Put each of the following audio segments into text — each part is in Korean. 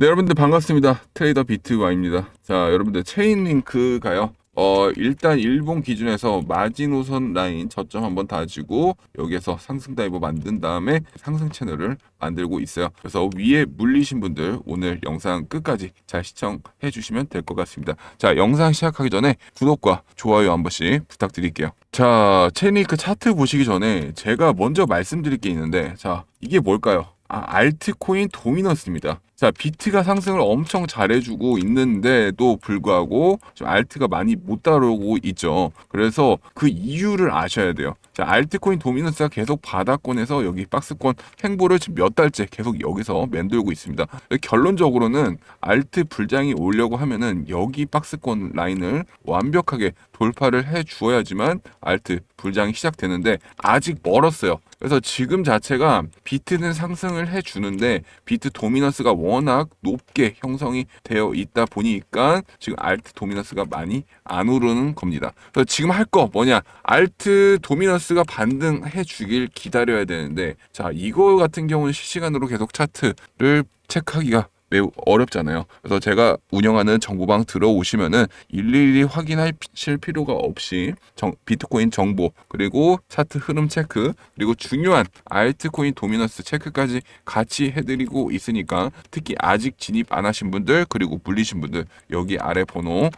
네, 여러분들 반갑습니다. 트레이더 비트와입니다. 자, 여러분들 체인 링크가요. 어, 일단 일본 기준에서 마지노선 라인 저점 한번 다지고 여기에서 상승 다이버 만든 다음에 상승 채널을 만들고 있어요. 그래서 위에 물리신 분들 오늘 영상 끝까지 잘 시청해 주시면 될 것 같습니다. 자, 영상 시작하기 전에 구독과 좋아요 한 번씩 부탁드릴게요. 자, 체인 링크 차트 보시기 전에 제가 먼저 말씀드릴 게 있는데 자, 이게 뭘까요? 아, 알트코인 도미넌스입니다. 자, 비트가 상승을 엄청 잘해주고 있는데도 불구하고 지금 알트가 많이 못 따라오고 있죠. 그래서 그 이유를 아셔야 돼요. 자, 알트코인 도미넌스가 계속 바닥권에서 여기 박스권 행보를 지금 몇 달째 계속 여기서 맴돌고 있습니다. 결론적으로는 알트 불장이 오려고 하면은 여기 박스권 라인을 완벽하게 돌파를 해 주어야지만 알트 불장이 시작되는데 아직 멀었어요. 그래서 지금 자체가 비트는 상승을 해 주는데 비트 도미넌스가 워낙 높게 형성이 되어 있다 보니까 지금 알트 도미넌스가 많이 안 오르는 겁니다. 그래서 지금 할 거 뭐냐? 알트 도미넌스가 반등해 주길 기다려야 되는데 자, 이거 같은 경우는 실시간으로 계속 차트를 체크하기가 매우 어렵잖아요. 그래서 제가 운영하는 정보방 들어오시면은 일일이 확인하실 필요가 없이 정- 비트코인 정보 그리고 차트 흐름 체크 그리고 중요한 알트코인 도미넌스 체크까지 같이 해드리고 있으니까 특히 아직 진입 안 하신 분들 그리고 물리신 분들 여기 아래 번호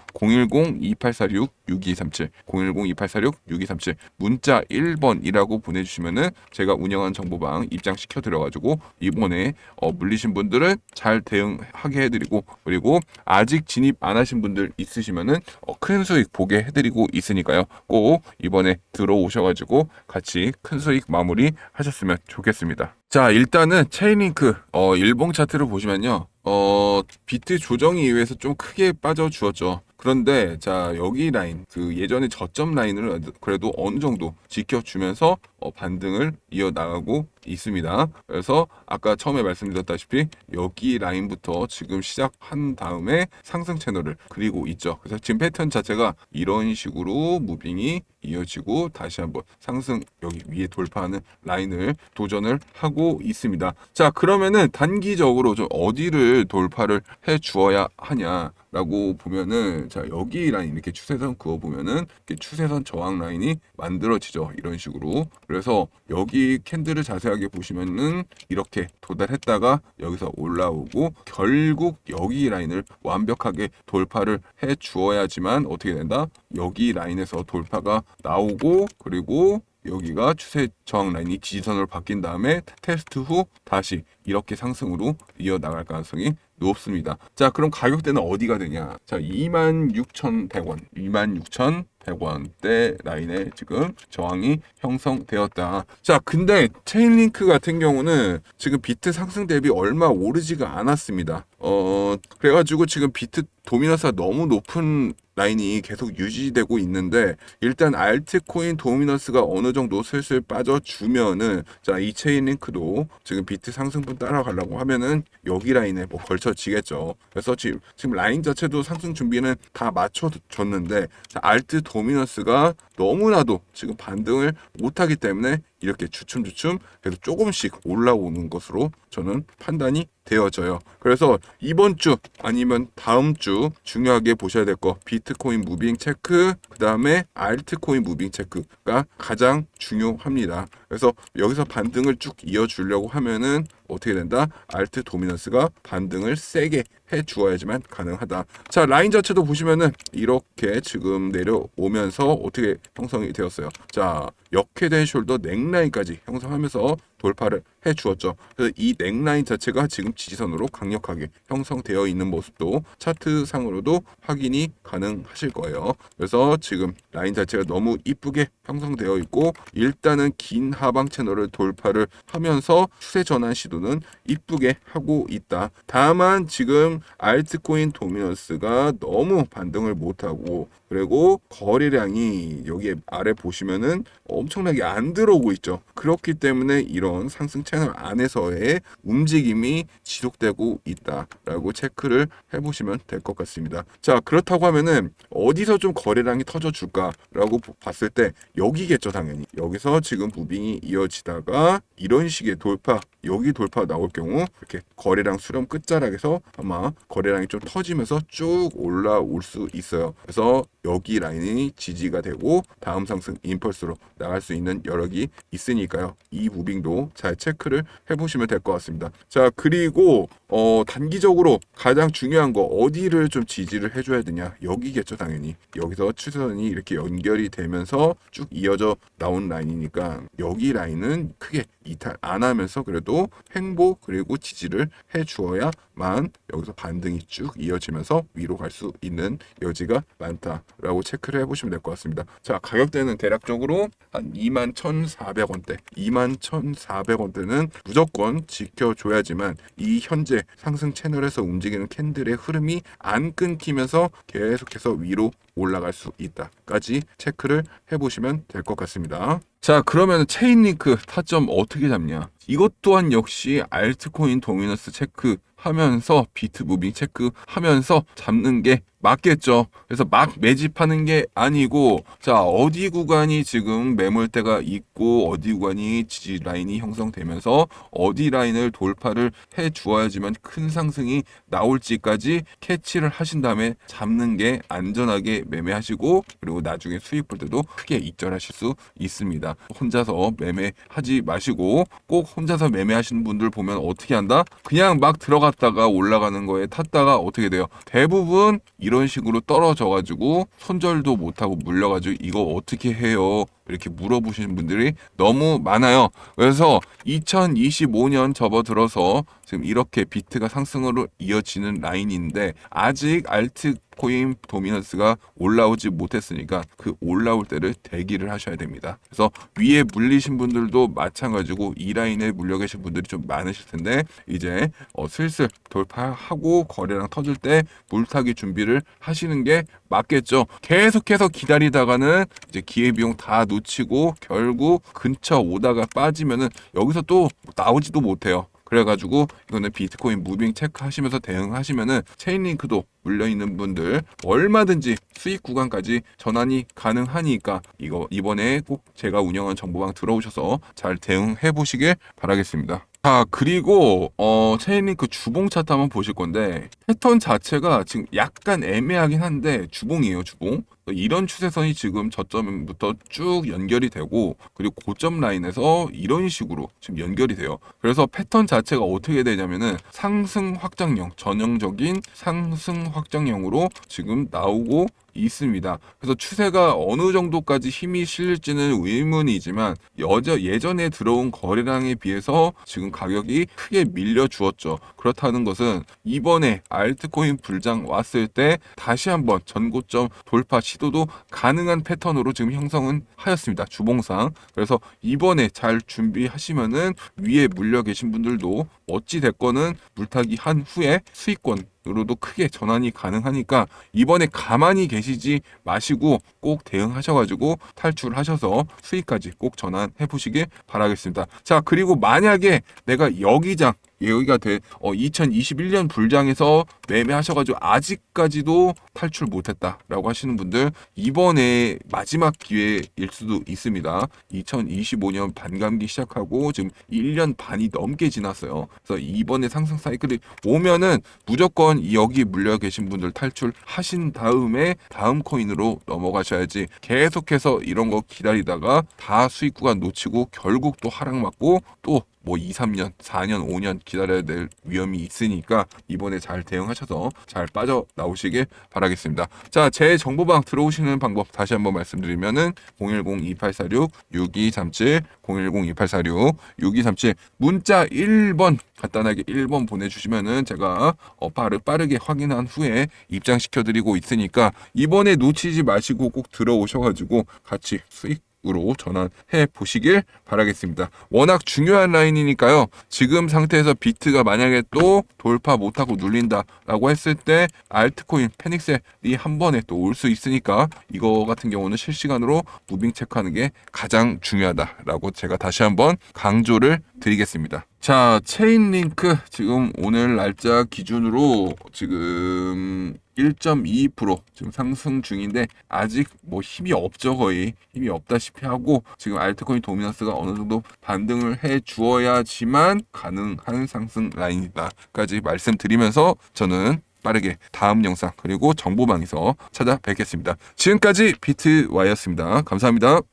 010-2846-6237 010-2846-6237 문자 1번이라고 보내주시면은 제가 운영한 정보방 입장시켜 드려가지고 이번에 어, 물리신 분들은 잘 대응하게 해드리고 그리고 아직 진입 안 하신 분들 있으시면은 어, 큰 수익 보게 해드리고 있으니까요 꼭 이번에 들어오셔가지고 같이 큰 수익 마무리 하셨으면 좋겠습니다. 자 일단은 체인링크 어, 일봉 차트를 보시면요 어 비트 조정에 의해서 좀 크게 빠져 주었죠. 그런데 자 여기 라인 그 예전에 저점 라인을 그래도 어느 정도 지켜주면서 어, 반등을 이어 나가고 있습니다. 그래서 아까 처음에 말씀드렸다시피 여기 라인부터 지금 시작한 다음에 상승 채널을 그리고 있죠. 그래서 지금 패턴 자체가 이런 식으로 무빙이 이어지고 다시 한번 상승 여기 위에 돌파하는 라인을 도전을 하고 있습니다. 자 그러면은 단기적으로 좀 어디를 돌파를 해 주어야 하냐? 라고 보면은 자 여기 라인 이렇게 추세선 그어 보면은 이렇게 추세선 저항 라인이 만들어지죠. 이런 식으로. 그래서 여기 캔들을 자세하게 보시면은 이렇게 도달했다가 여기서 올라오고 결국 여기 라인을 완벽하게 돌파를 해 주어야지만 어떻게 된다? 여기 라인에서 돌파가 나오고 그리고 여기가 추세 저항 라인이 지지선으로 바뀐 다음에 테스트 후 다시 이렇게 상승으로 이어 나갈 가능성이 높습니다. 자, 그럼 가격대는 어디가 되냐? 자, 26,100원, 26,100원대 라인에 지금 저항이 형성되었다. 자, 근데 체인링크 같은 경우는 지금 비트 상승 대비 얼마 오르지가 않았습니다. 어, 그래가지고 지금 비트 도미너스가 너무 높은 라인이 계속 유지되고 있는데 일단 알트코인 도미너스가 어느 정도 슬슬 빠져주면은 자이 체인 링크도 지금 비트 상승분 따라가려고 하면은 여기 라인에 뭐 걸쳐지겠죠. 그래서 지금 지금 라인 자체도 상승 준비는 다 맞춰줬는데 자, 알트 도미너스가 너무나도 지금 반등을 못하기 때문에 이렇게 주춤주춤 계속 조금씩 올라오는 것으로 저는 판단이 되어져요. 그래서 이번 주 아니면 다음 주 중요하게 보셔야 될 거 비트코인 무빙 체크 그 다음에 알트코인 무빙 체크가 가장 중요합니다. 그래서 여기서 반등을 쭉 이어주려고 하면은 어떻게 된다? 알트 도미넌스가 반등을 세게 해 주어야지만 가능하다. 자 라인 자체도 보시면은 이렇게 지금 내려오면서 어떻게 형성이 되었어요. 자 역회된 숄더 넥라인까지 형성하면서 돌파를 해 주었죠. 그래서 이 넥라인 자체가 지금 지지선으로 강력하게 형성되어 있는 모습도 차트상으로도 확인이 가능하실 거예요. 그래서 지금 라인 자체가 너무 이쁘게 형성되어 있고 일단은 긴 하방 채널을 돌파를 하면서 추세 전환 시도는 이쁘게 하고 있다. 다만 지금 알트코인 도미넌스가 너무 반등을 못하고 그리고 거래량이 여기 아래 보시면은 엄청나게 안 들어오고 있죠. 그렇기 때문에 이런 상승 채널 안에서의 움직임이 지속되고 있다라고 체크를 해보시면 될 것 같습니다. 자 그렇다고 하면은 어디서 좀 거래량이 터져 줄까라고 보- 봤을 때 여기겠죠 당연히 여기서 지금 무빙이 이어지다가 이런 식의 돌파 여기 돌파 나올 경우 이렇게 거래량 수렴 끝자락에서 아마 거래량이 좀 터지면서 쭉 올라올 수 있어요. 그래서 여기 라인이 지지가 되고 다음 상승 임펄스로 나 갈수 있는 여력이 있으니까요. 이 무빙도 잘 체크를 해보시면 될 것 같습니다. 자 그리고 어, 단기적으로 가장 중요한 거 어디를 좀 지지를 해줘야 되냐 여기겠죠 당연히 여기서 추세선이 이렇게 연결이 되면서 쭉 이어져 나온 라인이니까 여기 라인은 크게 이탈 안 하면서 그래도 횡보 그리고 지지를 해 주어야만 여기서 반등이 쭉 이어지면서 위로 갈 수 있는 여지가 많다라고 체크를 해보시면 될 것 같습니다. 자 가격대는 대략적으로 한 21,400원대, 21,400원대는 무조건 지켜줘야지만 이 현재 상승 채널에서 움직이는 캔들의 흐름이 안 끊기면서 계속해서 위로 올라갈 수 있다까지 체크를 해보시면 될 것 같습니다. 자 그러면 체인링크 타점 어떻게 잡냐? 이것 또한 역시 알트코인 도미너스 체크 하면서 비트 무빙 체크 하면서 잡는 게 맞겠죠. 그래서 막 매집하는 게 아니고 자 어디 구간이 지금 매물대가 있고 어디 구간이 지지 라인이 형성되면서 어디 라인을 돌파를 해 주어야지만 큰 상승이 나올지까지 캐치를 하신 다음에 잡는 게 안전하게 매매하시고 그리고 나중에 수익 볼 때도 크게 익절하실 수 있습니다. 혼자서 매매하지 마시고 꼭 혼자서 매매하시는 분들 보면 어떻게 한다? 그냥 막 들어 갔다가 올라가는 거에 탔다가 어떻게 돼요? 대부분 이런 식으로 떨어져 가지고 손절도 못 하고 물려 가지고 이거 어떻게 해요? 이렇게 물어보시는 분들이 너무 많아요. 그래서 2025년 접어들어서 지금 이렇게 비트가 상승으로 이어지는 라인인데 아직 알트 코인 도미넌스가 올라오지 못했으니까 그 올라올 때를 대기를 하셔야 됩니다. 그래서 위에 물리신 분들도 마찬가지고 이 라인에 물려 계신 분들이 좀 많으실 텐데 이제 어, 슬슬 돌파하고 거래량 터질 때 물타기 준비를 하시는 게 맞겠죠. 계속해서 기다리다가는 이제 기회비용 다 놓 치고 결국 근처 오다가 빠지면은 여기서 또 나오지도 못해요. 그래가지고 이거는 비트코인 무빙 체크하시면서 대응하시면은 체인링크도 물려 있는 분들 얼마든지 수익 구간까지 전환이 가능하니까 이거 이번에 꼭 제가 운영한 정보방 들어오셔서 잘 대응해 보시길 바라겠습니다. 자 그리고 어 체인링크 주봉 차트 한번 보실 건데 패턴 자체가 지금 약간 애매하긴 한데 주봉이에요 주봉. 이런 추세선이 지금 저점부터 쭉 연결이 되고 그리고 고점 라인에서 이런 식으로 지금 연결이 돼요. 그래서 패턴 자체가 어떻게 되냐면은 상승 확장형 전형적인 상승 확장형으로 지금 나오고 있습니다. 그래서 추세가 어느 정도까지 힘이 실릴지는 의문이지만 여저 예전에 들어온 거래량에 비해서 지금 가격이 크게 밀려 주었죠. 그렇다는 것은 이번에 알트코인 불장 왔을 때 다시 한번 전고점 돌파 시도도 가능한 패턴으로 지금 형성은 하였습니다. 주봉상. 그래서 이번에 잘 준비하시면은 위에 물려 계신 분들도 어찌 됐건은 물타기 한 후에 수익권 으로도 크게 전환이 가능하니까 이번에 가만히 계시지 마시고 꼭 대응하셔가지고 탈출하셔서 수익까지 꼭 전환해 보시길 바라겠습니다. 자 그리고 만약에 내가 여기장 여기가 돼 어, 2021년 불장에서 매매하셔가지고 아직까지도 탈출 못했다라고 하시는 분들 이번에 마지막 기회일 수도 있습니다. 2025년 반감기 시작하고 지금 1년 반이 넘게 지났어요. 그래서 이번에 상승 사이클이 오면은 무조건 여기 물려 계신 분들 탈출하신 다음에 다음 코인으로 넘어가셔야지 계속해서 이런 거 기다리다가 다 수익 구간 놓치고 결국 또 하락 맞고 또 뭐 2, 3년, 4년, 5년 기다려야 될 위험이 있으니까 이번에 잘 대응하셔서 잘 빠져 나오시길 바라겠습니다. 자, 제 정보방 들어오시는 방법 다시 한번 말씀드리면은 010-2846-6237, 010-2846-6237 문자 1번 간단하게 1번 보내주시면은 제가 어, 빠르, 빠르게 확인한 후에 입장시켜 드리고 있으니까 이번에 놓치지 마시고 꼭 들어오셔가지고 같이 수익 으로 전환해 보시길 바라겠습니다. 워낙 중요한 라인이니까요. 지금 상태에서 비트가 만약에 또 돌파 못하고 눌린다라고 했을 때 알트코인 페닉셀이 한 번에 또 올 수 있으니까 이거 같은 경우는 실시간으로 무빙 체크하는 게 가장 중요하다라고 제가 다시 한번 강조를 드리겠습니다. 자, 체인 링크 지금 오늘 날짜 기준으로 지금 1.2% 지금 상승 중인데 아직 뭐 힘이 없죠 거의 힘이 없다시피 하고 지금 알트코인 도미넌스가 어느 정도 반등을 해 주어야지만 가능한 상승 라인이다까지 말씀드리면서 저는 빠르게 다음 영상 그리고 정보방에서 찾아뵙겠습니다. 지금까지 비트와이였습니다. 감사합니다.